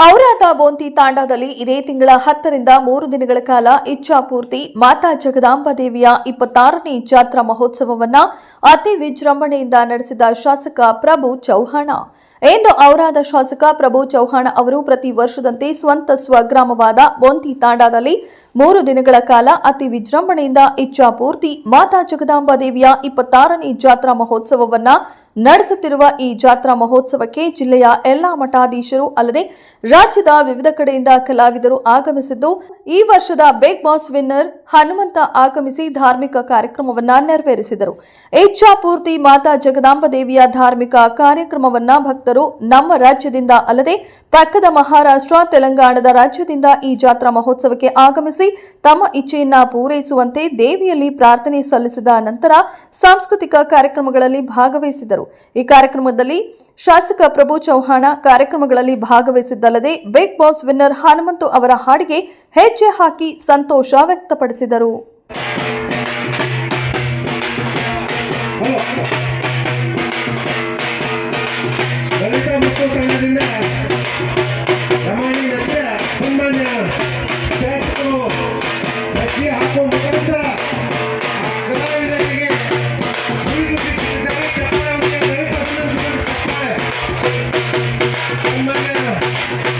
ಔರಾದ ಬೋಂತಿ ತಾಂಡಾದಲ್ಲಿ ಇದೇ ತಿಂಗಳ ಹತ್ತರಿಂದ ಮೂರು ದಿನಗಳ ಕಾಲ ಇಚ್ಛಾಪೂರ್ತಿ ಮಾತಾ ಜಗದಾಂಬ ದೇವಿಯ ಇಪ್ಪತ್ತಾರನೇ ಜಾತ್ರಾ ಮಹೋತ್ಸವವನ್ನ ಅತಿ ವಿಜೃಂಭಣೆಯಿಂದ ನಡೆಸಿದ ಶಾಸಕ ಪ್ರಭು ಚೌಹಾಣ. ಎಂದು ಔರಾದ ಶಾಸಕ ಪ್ರಭು ಚೌಹಾಣ ಅವರು ಪ್ರತಿ ವರ್ಷದಂತೆ ಸ್ವಂತ ಸ್ವಗ್ರಾಮವಾದ ಬೋಂತಿ ತಾಂಡಾದಲ್ಲಿ ಮೂರು ದಿನಗಳ ಕಾಲ ಅತಿ ವಿಜೃಂಭಣೆಯಿಂದ ಇಚ್ಛಾಪೂರ್ತಿ ಮಾತಾ ಜಗದಾಂಬ ದೇವಿಯ ಇಪ್ಪತ್ತಾರನೇ ಜಾತ್ರಾ ಮಹೋತ್ಸವವನ್ನ ನಡೆಸುತ್ತಿರುವ ಈ ಜಾತ್ರಾ ಮಹೋತ್ಸವಕ್ಕೆ ಜಿಲ್ಲೆಯ ಎಲ್ಲಾ ಮಠಾಧೀಶರು ಅಲ್ಲದೆ ರಾಜ್ಯದ ವಿವಿಧ ಕಡೆಯಿಂದ ಕಲಾವಿದರು ಆಗಮಿಸಿದ್ದು, ಈ ವರ್ಷದ ಬಿಗ್ ಬಾಸ್ ವಿನ್ನರ್ ಹನುಮಂತ ಆಗಮಿಸಿ ಧಾರ್ಮಿಕ ಕಾರ್ಯಕ್ರಮವನ್ನ ನೆರವೇರಿಸಿದರು. ಇಚ್ಛಾಪೂರ್ತಿ ಮಾತಾ ಜಗದಾಂಬ ದೇವಿಯ ಧಾರ್ಮಿಕ ಕಾರ್ಯಕ್ರಮವನ್ನ ಭಕ್ತರು ನಮ್ಮ ರಾಜ್ಯದಿಂದ ಅಲ್ಲದೆ ಪಕ್ಕದ ಮಹಾರಾಷ್ಟ್ರ, ತೆಲಂಗಾಣದ ರಾಜ್ಯದಿಂದ ಈ ಜಾತ್ರಾ ಮಹೋತ್ಸವಕ್ಕೆ ಆಗಮಿಸಿ ತಮ್ಮ ಇಚ್ಛೆಯನ್ನ ಪೂರೈಸುವಂತೆ ದೇವಿಯಲ್ಲಿ ಪ್ರಾರ್ಥನೆ ಸಲ್ಲಿಸಿದ ನಂತರ ಸಾಂಸ್ಕೃತಿಕ ಕಾರ್ಯಕ್ರಮಗಳಲ್ಲಿ ಭಾಗವಹಿಸಿದರು. ಹೇಳಿದರು. ಈ ಕಾರ್ಯಕ್ರಮದಲ್ಲಿ ಶಾಸಕ ಪ್ರಭು ಚೌಹಾಣ ಕಾರ್ಯಕ್ರಮಗಳಲ್ಲಿ ಭಾಗವಹಿಸಿದ್ದಲ್ಲದೆ ಬಿಗ್ ಬಾಸ್ ವಿನ್ನರ್ ಹನುಮಂತು ಅವರ ಹಾಡಿಗೆ ಹೆಜ್ಜೆ ಹಾಕಿ ಸಂತೋಷ ವ್ಯಕ್ತಪಡಿಸಿದರು. ಶಾಸಕರು ಹಾಕುವ ಮುಖಾಂತರ Thank you.